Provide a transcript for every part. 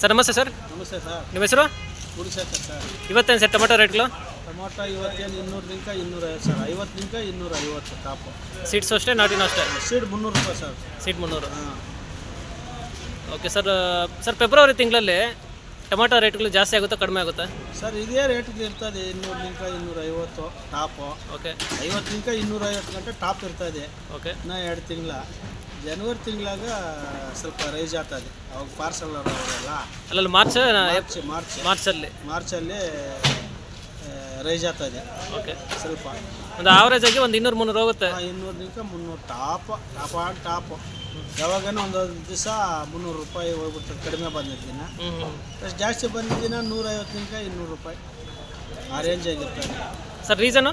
Sir ನಮಸ್ತೆ sir. ನಮಸ್ತೆ sir. ನಿಮ್ಮ ಹೆಸರು? ಗುಡಿಸೇಕರ್ ಸರ್. ಇವತ್ತೇನು ಸರ್ ಟೊಮೆಟೊ ರೇಟ್ಗಳು? ಟೊಮೊಟೊ ಇವತ್ತೇನು ಇನ್ನೂರಲಿಂಕ ಇನ್ನೂರೈವತ್ತು ಸರ್. ಐವತ್ತಲಿಂಕ ಇನ್ನೂರ ಐವತ್ತು ಟಾಪು. ಸೀಟ್ಸ್ ಅಷ್ಟೇ ನಾಟಿನ ಅಷ್ಟೇ? ಸೀಟ್ ಮುನ್ನೂರು ರೂಪಾಯಿ ಸರ್. ಸೀಟ್ ಮುನ್ನೂರು? ಹಾಂ. ಓಕೆ ಸರ್ ಸರ್ ಫೆಬ್ರವರಿ ತಿಂಗಳಲ್ಲಿ ಟೊಮೆಟೊ ರೇಟ್ಗಳು ಜಾಸ್ತಿ ಆಗುತ್ತಾ ಕಡಿಮೆ ಆಗುತ್ತಾ? ಸರ್ ಇದೇ ರೇಟ್ಗೆ ಇರ್ತದೆ ಇನ್ನೂರಲಿಂಕ ಇನ್ನೂರ ಐವತ್ತು ಟಾಪು. ಓಕೆ. ಐವತ್ತರಿಂದ ಇನ್ನೂರ ಐವತ್ತು ಗಂಟೆ ಟಾಪ್ ಇರ್ತದೆ. ಓಕೆ. ಇನ್ನೂ ಎರಡು ತಿಂಗಳ. ಜನವರಿ ತಿಂಗಳಾಗ ಸ್ವಲ್ಪ ರೈಸ್ ಆಗ್ತದೆ. ಅವಾಗ ಪಾರ್ಸಲ್ ಅಲ್ಲ ಅಲ್ಲಲ್ಲಿ ಮಾರ್ಚ್ ಮಾರ್ಚ್ ಮಾರ್ಚ್ ಮಾರ್ಚಲ್ಲಿ ಮಾರ್ಚಲ್ಲಿ ರೈಸ್ ಆಗ್ತದೆ. ಓಕೆ ಸ್ವಲ್ಪ. ಒಂದು ಆವರೇಜ್ ಆಗಿ ಒಂದು ಇನ್ನೂರು ಮುನ್ನೂರು ಹೋಗುತ್ತೆ. ಇನ್ನೂರಲಿಂಕ ಮುನ್ನೂರು ಟಾಪ್ ಟಾಪ್ ಆನ್ ಟಾಪ್ ಯಾವಾಗನೂ ಒಂದೊಂದು ದಿವಸ ಮುನ್ನೂರು ರೂಪಾಯಿ ಹೋಗ್ಬಿಡ್ತದೆ ಕಡಿಮೆ ಬಂದಿದ್ದ ದಿನ. ಅಷ್ಟು ಜಾಸ್ತಿ ಬಂದಿದ್ದ ದಿನ ದಿನಕ್ಕೆ ಇನ್ನೂರು ರೂಪಾಯಿ ಆ ರೇಂಜ್ ಆಗಿರ್ತದೆ. ಸರ್ ರೀಸನು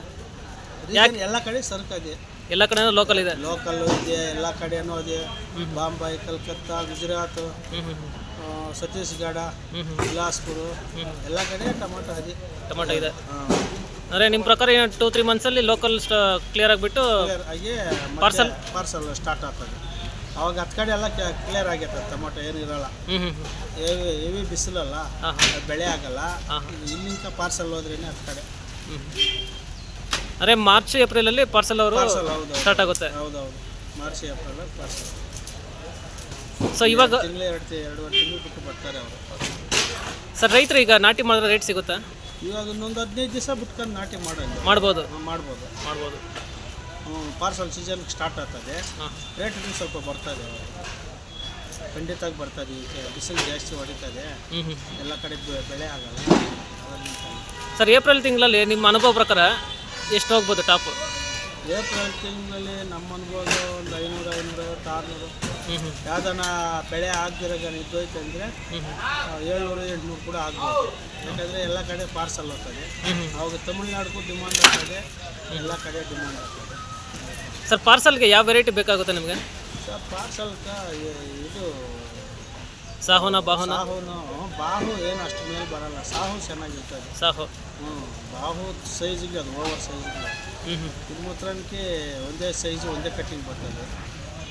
ರೀಸನ್ ಎಲ್ಲ ಕಡೆ ಸರಕದೆ ಎಲ್ಲ ಕಡೆ ಲೋಕಲ್ ಇದೆ? ಲೋಕಲ್ ಇದೆ ಎಲ್ಲ ಕಡೆನೂ ಇದೆ. ಬಾಂಬೈ ಕಲ್ಕತ್ತಾ ಗುಜರಾತ್ ಛತ್ತೀಸ್ಗಢ ಬಿಲಾಸ್ಪುರ ಎಲ್ಲ ಕಡೆ ಟೊಮೊಟೊ ಇದೆ. ಟೊಮೊಟೊ ಇದೆ. ಅಂದ್ರೆ ನಿಮ್ಮ ಪ್ರಕಾರ ಏನು ಟೂ ತ್ರೀ ಮಂತ್ಸಲ್ಲಿ ಲೋಕಲ್ ಸ್ಟ ಕ್ಲಿಯರ್ ಆಗಿಬಿಟ್ಟು ಆಗಿ ಪಾರ್ಸೆಲ್ ಪಾರ್ಸಲ್ ಸ್ಟಾರ್ಟ್ ಆಗ್ತದೆ. ಅವಾಗ ಹತ್ತು ಕಡೆ ಎಲ್ಲ ಕ್ಲಿಯರ್ ಆಗೈತೆ ಟೊಮೊಟೊ ಏನು ಇರಲ್ಲ. ಹೆವಿ ಹೆವಿ ಬಿಸಿಲಲ್ಲ ಬೆಳೆ ಆಗಲ್ಲ. ಇಲ್ಲಿಂದ ಪಾರ್ಸಲ್ ಹೋದ್ರೇನೆ ಹತ್ತು ಕಡೆ. ಹ್ಞೂ ಮಾರ್ಚ್ ಏಪ್ರಿಲ್ ಅಲ್ಲಿ ಪಾರ್ಸಲ್ ಅವರು ಪಾರ್ಸಲ್ ಹೌದು ಸ್ಟಾರ್ಟ್ ಆಗುತ್ತೆ. ಹೌದೌದು ಮಾರ್ಚ್ ಏಪ್ರಿಲ್ ಪಾರ್ಸಲ್ ಸೊ ಇವಾಗ ತಿಂಗಳು ಎರಡು ತಿ- ಎರಡೂವರೆ ತಿಂಗಳು ಬಿಟ್ಟು ಬರ್ತಾರೆ ಅವರು. ಸರ್ ರೈತರು ಈಗ ನಾಟಿ ಮಾಡಿದ್ರೆ ರೇಟ್ ಸಿಗುತ್ತಾ? ಇವಾಗ ಒಂದು ಹದಿನೈದು ದಿವಸ ಬಿಟ್ಕೊಂಡು ನಾಟಿ ಮಾಡೋದು. ಮಾಡ್ಬೋದು. ಮಾಡ್ಬೋದು. ಮಾಡ್ಬೋದು. ಪಾರ್ಸಲ್ ಸೀಸನ್ ಸ್ಟಾರ್ಟ್ ಆಗ್ತದೆ. ಹಾಂ. ರೇಟ್ ಸ್ವಲ್ಪ ಬರ್ತದೆ ಖಂಡಿತ ಬರ್ತದೆ ಈಗ ಬಿಸಿಲು ಜಾಸ್ತಿ ಹೊಡಿತದೆ. ಇದೆ ಹ್ಞೂ ಎಲ್ಲ ಕಡೆ ಬೆ- ಬೆಳೆ ಆಗಲ್ಲ. ಅದರಿಂದ ಸರ್ ಏಪ್ರಿಲ್ ತಿಂಗಳಲ್ಲಿ ನಿಮ್ಮ ಅನುಭವ ಪ್ರಕಾರ ಎಷ್ಟು ಹೋಗ್ಬೋದು ಟಾಪು? ಏಪ್ರಿಲ್ ತಿಂಗಳಲ್ಲಿ ನಮ್ಮ ಅನ್ಬೋದು ಒಂದು ಐನೂರು ಐನೂರೈವತ್ತು ಆರುನೂರು. ಯಾವ್ದಾನ ಬೆಳೆ ಆಗದಿರೋ ಇದ್ದೋಯ್ತು ಅಂದರೆ ಏಳ್ನೂರು ಎಂಟುನೂರು ಕೂಡ ಆಗ್ಬೋದು. ಯಾಕಂದರೆ ಎಲ್ಲ ಕಡೆ ಪಾರ್ಸಲ್ ಹೋಗ್ತದೆ. ಅವಾಗ ತಮಿಳ್ನಾಡಿಗೂ ಡಿಮಾಂಡ್ ಆಗ್ತದೆ ಎಲ್ಲ ಕಡೆ ಡಿಮಾಂಡ್ ಆಗ್ತದೆ. ಸರ್ ಪಾರ್ಸಲ್ಗೆ ಯಾವ ವೆರೈಟಿ ಬೇಕಾಗುತ್ತೆ ನಿಮಗೆ? ಸರ್ ಪಾರ್ಸಲ್ಕ ಇದು ಸಾಹುನ ಬಾಹುನ? ಸಾಹುನು ಬಾಹು ಏನು ಅಷ್ಟು ಮೇಲೆ ಬರಲ್ಲ. ಸಾಹು ಚೆನ್ನಾಗಿರ್ತದೆ. ಸಾಹು. ಹ್ಞೂ ಬಾಹು ಸೈಜಿಗೆ ಅದು ಓವರ್ ಸೈಜಿಗೆ. ಇದು ಮಾತ್ರಕ್ಕೆ ಒಂದೇ ಸೈಜು ಒಂದೇ ಕಟ್ಟಿಂಗ್ ಬರ್ತದೆ.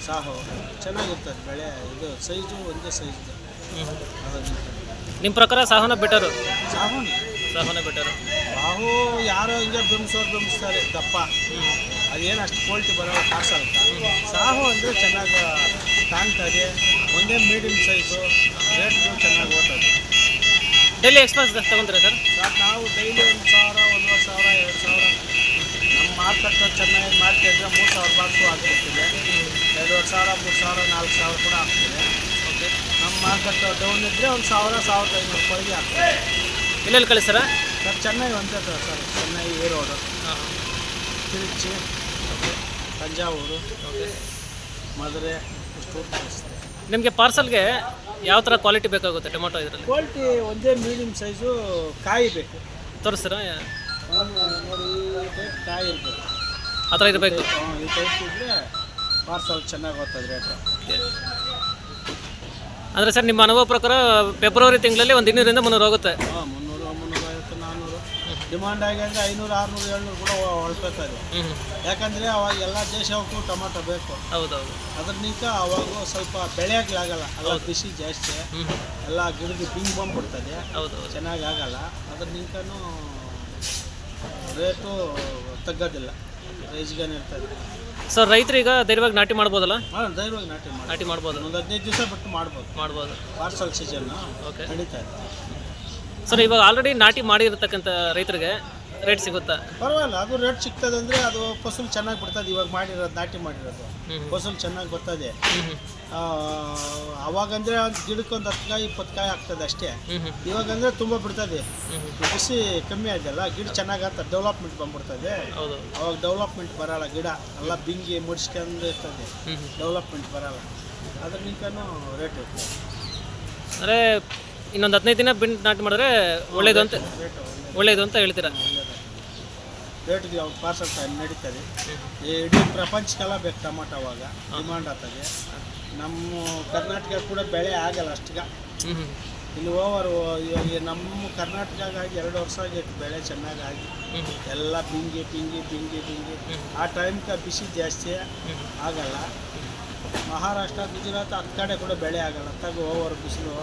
ಸಾಹು ಚೆನ್ನಾಗಿರ್ತದೆ ಬೆಳೆ ಇದು ಸೈಜು ಒಂದೇ ಸೈಜ್ ನಿಮ್ಮ ಪ್ರಕಾರ ಸಾಹುನ ಬೆಟರು ಸಾಹುನ. ಸಾಹುನ ಬೆಟರು ಬಾಹು ಯಾರೋ ಹಿಂಗೆ ಬಿಂಬಿಸೋರು ಬಿಂಬಿಸ್ತಾರೆ ದಪ್ಪ. ಅದೇನು ಅಷ್ಟು ಕ್ವಾಲಿಟಿ ಬರೋ ಕಾಸಲ್ಲ ಸಾಹು ಅಂದರೆ ಚೆನ್ನಾಗಿ ಕಾಣ್ತದೆ. ಒಂದೇ ಮೀಡಿಯಮ್ ಸೈಜು ರೇಟ್ಗಳು ಚೆನ್ನಾಗಿ ಓದ್ತದೆ ಡೈಲಿ ಎಕ್ಸ್ಪೆನ್ಸ್ ತಗೊಂತೀರಾ ಸರ್? ಸರ್ ನಾವು ಮಾರ್ಕೆಟ್ ಚೆನ್ನಾಗಿ ಮಾಡ್ತಿದ್ರೆ ಮೂರು ಸಾವಿರ ಬಾಕ್ಸು ಹಾಕ್ಬಿಡ್ತಿದೆ ಎರಡೂವರೆ ಸಾವಿರ ಮೂರು ಸಾವಿರ ನಾಲ್ಕು ಸಾವಿರ ಕೂಡ ಆಗ್ತಿದೆ. ಓಕೆ ನಮ್ಮ ಮಾರ್ಕೆಟ್ ಡೌನ್ ಇದ್ದರೆ ಒಂದು ಸಾವಿರ ಸಾವಿರದ ಐನೂರು ರೂಪಾಯಿಗೆ ಆಗ್ತದೆ. ಎಲ್ಲೆಲ್ಲಿ ಕಳಿಸ್ತಾರ? ಸರ್ ಚೆನ್ನೈ ಒಂದೇ ಸರ್ ಸರ್. ಚೆನ್ನೈ ಈರೋಡು ಹಾಂ ತಿರುಚಿ ತಂಜಾವೂರು ಓಕೆ ಮಧುರೆ ಇಷ್ಟು ಕಳಿಸ್ತೆ ನಿಮಗೆ ಪಾರ್ಸಲ್ಗೆ ಯಾವ ಥರ ಕ್ವಾಲಿಟಿ ಬೇಕಾಗುತ್ತೆ ಟೊಮೊಟೊ ಇದರಲ್ಲಿ? ಕ್ವಾಲಿಟಿ ಒಂದೇ ಮೀಡಿಯಮ್ ಸೈಜು ಕಾಯಿ ಬೇಕು. ತೋರಿಸ್ತೀರಾ? ನೋಡಿ ಕಾಯಿ ಇರಬೇಕು. ಆ ಥರ ಇರಬೇಕು. ಈ ಟೈಪ್ ಇದ್ದರೆ ಪಾರ್ಸಲ್ ಚೆನ್ನಾಗಿ ಓದ್ತದೆ ರೇಟು ಅಂದರೆ ಸರ್ ನಿಮ್ಮ ಅನುಭವ ಪ್ರಕಾರ ಫೆಬ್ರವರಿ ತಿಂಗಳಲ್ಲಿ ಒಂದು ಇನ್ನೂರಿಂದ ಮುನ್ನೂರು ಹೋಗುತ್ತೆ. ಹಾಂ ಮುನ್ನೂರು ಮುನ್ನೂರೈವತ್ತು ನಾನ್ನೂರು ಡಿಮಾಂಡ್ ಆಗಿ ಅಂದರೆ ಐನೂರು ಆರುನೂರು ಏಳ್ನೂರು ಕೂಡ ಹೊಳ್ಕೊತದೆ ಯಾಕಂದರೆ ಅವಾಗ ಎಲ್ಲ ದೇಶಕ್ಕೂ ಟೊಮಾಟೊ ಬೇಕು. ಹೌದೌದು. ಅದ್ರನಿಂದ ಅವಾಗ ಸ್ವಲ್ಪ ಬೆಳೆಯಾಗಲಾಗಲ್ಲ ಅಲ್ಲ ಬಿಸಿ ಜಾಸ್ತಿ. ಎಲ್ಲ ಗಿಡದ ಬಿಂಗ್ ಬಂದ್ಬಿಡ್ತದೆ ಹೌದು ಚೆನ್ನಾಗಿ ಆಗಲ್ಲ. ಅದ್ರನಿಂದನೂ ರೇಟು ತಗ್ಗೋದಿಲ್ಲ. ರೈಸ್ಗಾನೆ ಇರ್ತದೆ ಸರ್ ರೈತರು ಈಗ ಧೈರ್ಯವಾಗಿ ನಾಟಿ ಮಾಡ್ಬೋದಲ್ಲ? ಹಾಂ ಧೈರ್ಯವಾಗಿ ನಾಟಿ ಮಾಡಿ ನಾಟಿ ಮಾಡ್ಬೋದು. ಒಂದು ಹದಿನೈದು ದಿವಸ ಬಿಟ್ಟು ಮಾಡ್ಬೋದು. ಮಾಡ್ಬೋದು. ಪಾರ್ಸಲ್ ಸೀಸನ್ ಓಕೆ ನಡೀತಾ ಇದೆ. ಸರ್ ಇವಾಗ ಆಲ್ರೆಡಿ ನಾಟಿ ಮಾಡಿರ್ತಕ್ಕಂಥ ರೈತರಿಗೆ ರೇಟ್ ಸಿಗುತ್ತಾ? ಪರವಾಗಿಲ್ಲ ಅದು ರೇಟ್ ಸಿಗ್ತದೆ ಅಂದರೆ ಅದು ಫಸಲು ಚೆನ್ನಾಗಿ ಬಿಡ್ತದೆ ಇವಾಗ ಮಾಡಿರೋದು ನಾಟಿ ಮಾಡಿರೋದು. ಫಸಲು ಚೆನ್ನಾಗಿ ಬರ್ತದೆ. ಅವಾಗಂದ್ರೆ ಒಂದು ಗಿಡಕ್ಕೆ ಒಂದು ಹತ್ತು ಕಾಯಿ ಇಪ್ಪತ್ತು ಕಾಯಿ ಆಗ್ತದೆ ಅಷ್ಟೇ. ಇವಾಗಂದ್ರೆ ತುಂಬ ಬಿಡ್ತದೆ. ಬಿಸಿ ಕಮ್ಮಿ ಆಯ್ತಲ್ಲ ಗಿಡ ಚೆನ್ನಾಗಿ ಆಗ್ತದೆ ಡೆವಲಪ್ಮೆಂಟ್ ಬಂದ್ಬಿಡ್ತದೆ ಅವಾಗ ಡೆವಲಪ್ಮೆಂಟ್ ಬರಲ್ಲ ಗಿಡ ಎಲ್ಲ ಬಿಂಗಿ ಮುಡಿಸ್ಕೊಂಡು ಇರ್ತದೆ. ಡೆವಲಪ್ಮೆಂಟ್ ಬರಲ್ಲ. ಅದ್ರ ನಿಂಕನೂ ರೇಟ್ ಇರ್ತದೆ. ಅಂದರೆ ಇನ್ನೊಂದು ಹದಿನೈದು ದಿನ ಬಿಂಡ್ ನಾಟಿ ಮಾಡಿದ್ರೆ ಒಳ್ಳೇದು ಅಂತ ಒಳ್ಳೇದು ಅಂತ ಹೇಳ್ತೀರಾ? ರೇಟ್ಗೆ ಅವಾಗ ಪಾರ್ಸಲ್ ಟೈಮ್ ನಡೀತದೆ. ಈ ಇಡೀ ಪ್ರಪಂಚಕ್ಕೆಲ್ಲ ಬೇಕು ಟೊಮಾಟೊ ಅವಾಗ ಡಿಮಾಂಡ್ ಆಗ್ತದೆ ನಮ್ಮ ಕರ್ನಾಟಕ ಕೂಡ ಬೆಳೆ ಆಗಲ್ಲ ಅಷ್ಟಿಗೆ. ಇಲ್ಲಿ ಓವರ್ ಇವಾಗ ನಮ್ಮ ಕರ್ನಾಟಕಗಾಗಿ ಎರಡು ವರ್ಷ ಆಗಿತ್ತು ಬೆಳೆ ಚೆನ್ನಾಗಿ. ಆಗಿ ಎಲ್ಲ ಬಿಂಗಿ ಬಿಂಗಿ ಬಿಂಗಿ ಬಿಂಗಿ ಆ ಟೈಮ್ಗೆ ಬಿಸಿ ಜಾಸ್ತಿ ಆಗಲ್ಲ. ಮಹಾರಾಷ್ಟ್ರ ಗುಜರಾತ್ ಆ ಕಡೆ ಕೂಡ ಬೆಳೆ ಆಗಲ್ಲ. ತಗ ಓವರ್ ಬಿಸಿಲು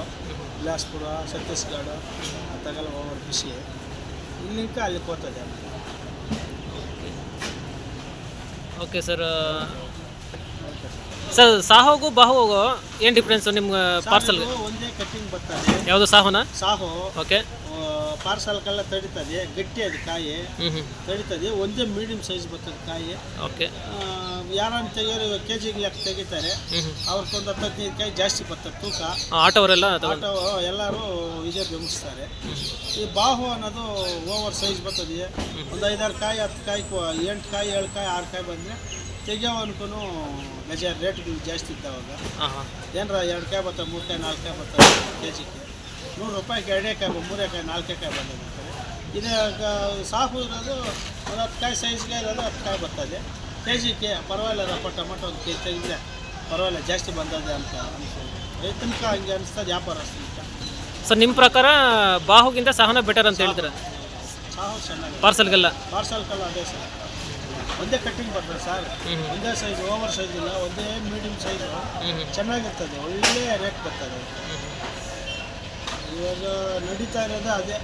ಬಿಲಾಸ್ಪುರ ಛತ್ತೀಸ್ಗಢ ತಗಲ್ಲ ಓವರ್ ಬಿಸಿ. ಇಲ್ಲಿಂದ ಅಲ್ಲಿ ಹೋಗ್ತದೆ ಓಕೆ ಸರ್ ಸರ್ ಸಾಹೋಗು ಬಾಹೋಗು ಏನು ಡಿಫ್ರೆನ್ಸು ನಿಮ್ಮ ಪಾರ್ಸಲ್ಗೆ ಸಾಹು ಒಂದೇ ಕಟ್ಟಿಂಗ್ ಬರ್ತದೆ. ಯಾವುದು ಸಾಹೋನಾ? ಸಾಹೋ ಓಕೆ ಪಾರ್ಸಲ್ಗೆಲ್ಲ ತಡಿತದೆ ಗಟ್ಟಿ ಅದು ಕಾಯಿ. ತಡಿತದೆ ಒಂದೇ ಮೀಡಿಯಂ ಸೈಜ್ ಬರ್ತದೆ ಕಾಯಿ. ಓಕೆ. ಯಾರನ್ನ ತೆಗಿಯೋರು ಕೆ ಜಿಗೆ ಲೆಕ್ಕ ತೆಗಿತಾರೆ. ಅವ್ರಿಗೊಂದು ಹತ್ತು ಹದಿನೈದು ಕಾಯಿ ಜಾಸ್ತಿ ಬರ್ತದೆ ತೂಕ. ಆಟೋರೆಲ್ಲ ಆಟೋ ಎಲ್ಲರೂ ವಿಜಯ ಬೆಂಬಿಸ್ತಾರೆ ಈ ಬಾಹು ಅನ್ನೋದು ಓವರ್ ಸೈಜ್ ಬರ್ತದೆ. ಒಂದು ಐದಾರು ಕಾಯಿ ಹತ್ತು ಕಾಯಿ ಕೊ- ಎಂಟು ಕಾಯಿ ಏಳು ಕಾಯಿ ಆರು ಕಾಯಿ ಬಂದರೆ ತೆಗಿಯೋವನ್ಕೂ ಬೇಜಾರು ರೇಟ್ಗಳು ಜಾಸ್ತಿ ಇದ್ದಾವಾಗ. ಏನರ ಎರಡು ಕಾಯಿ ಬರ್ತಾವೆ ಮೂರು ಕಾಯಿ ನಾಲ್ಕು ಕಾಯಿ ಬರ್ತಾವೆ ಕೆ ಜಿಗೆ ನೂರು ರೂಪಾಯಿಗೆ ಎರಡೇ ಕಾಯಿ ಮೂರೇ ಕಾಯಿ ನಾಲ್ಕೇ ಕಾಯಿ ಬಂದಿದೆ ಇದು ಸಾಫು ಇರೋದು ಒಂದು ಹತ್ತು ಕಾಯಿ ಸೈಜ್ಗೆ ಇರೋದು ಹತ್ತು ಕಾಯಿ ಬರ್ತದೆ. ಕೆ ಜಿಗೆ ಪರವಾಗಿಲ್ಲ ರಪ್ಪ ಟೊಮೊಟೊ ಒಂದು ಕೆ ಜಿ ಇದೆ ಪರವಾಗಿಲ್ಲ ಜಾಸ್ತಿ ಬಂದದೆ ಅಂತ ಅನಿಸ್ತದೆ ರೈತನಕ ಹಂಗೆ ಅನಿಸ್ತದೆ ವ್ಯಾಪಾರ ಸರ್ ನಿಮ್ಮ ಪ್ರಕಾರ ಬಾಹುಗಿಂತ ಸಹನ ಬೆಟರ್ ಅಂತ ಹೇಳ್ತೀರ ಸಾಹು ಚೆನ್ನಾಗಿ ಪಾರ್ಸಲ್ಗೆಲ್ಲ ಪಾರ್ಸಲ್ ಕಲ್ಲ ಅದೇ ಸರ್. ಒಂದೇ ಕಟ್ಟಿಂಗ್ ಬರ್ತದೆ ಸರ್ ಒಂದೇ ಸೈಜ್ ಓವರ್ ಸೈಜ್ ಇಲ್ಲ ಒಂದೇ ಮೀಡಿಯಮ್ ಸೈಜು ಚೆನ್ನಾಗಿರ್ತದೆ ಒಳ್ಳೆಯ ರೇಟ್ ಬರ್ತದೆ. ಇವಾಗ ನಡೀತಾ ಇರೋದು ಅದೇ.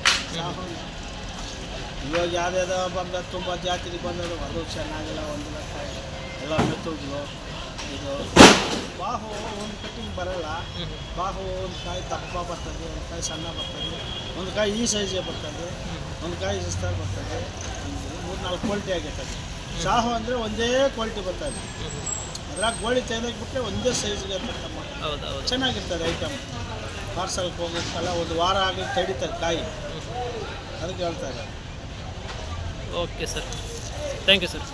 ಇವಾಗ ಯಾವ್ದಾದ ಬಂದ ತುಂಬ ಜಾತ್ರೆಗೆ ಬಂದದು ಅದು ಚೆನ್ನಾಗಿಲ್ಲ ಒಂದು ಲಕ್ಷ ಎಲ್ಲ ಮೆತ್ತುಗಳು ಇದು ಬಾಹು ಒಂದು ಕಟ್ಟಿಂಗ್ ಬರಲ್ಲ. ಬಾಹು ಒಂದು ಕಾಯಿ ದಪ್ಪ ಬರ್ತದೆ ಒಂದು ಕಾಯಿ ಸಣ್ಣ ಬರ್ತದೆ ಒಂದು ಕಾಯಿ ಈ ಸೈಜೇ ಬರ್ತದೆ ಒಂದು ಕಾಯಿ ಇಷ್ಟಾಗಿ ಬರ್ತದೆ. ಮೂರು ನಾಲ್ಕು ಕ್ವಾಲಿಟಿ ಆಗಿರ್ತದೆ. ಸಾಹು ಅಂದರೆ ಒಂದೇ ಕ್ವಾಲಿಟಿ ಬರ್ತದೆ ಅದ್ರಾಗ ಗೋಳಿ ತೆಗೆದಾಕ್ಬಿಟ್ರೆ ಒಂದೇ ಸೈಜ್ಗೆ ಚೆನ್ನಾಗಿರ್ತದೆ ಐಟಮ್ ಪಾರ್ಸಲ್ಗೆ ಹೋಗೋಕ್ಕಲ್ಲ ಒಂದು ವಾರ ಆಗಲಿ ತಡೀತದೆ ಕಾಯಿ. ಅದಕ್ಕೆ ಹೇಳ್ತಾ okay sir thank you sir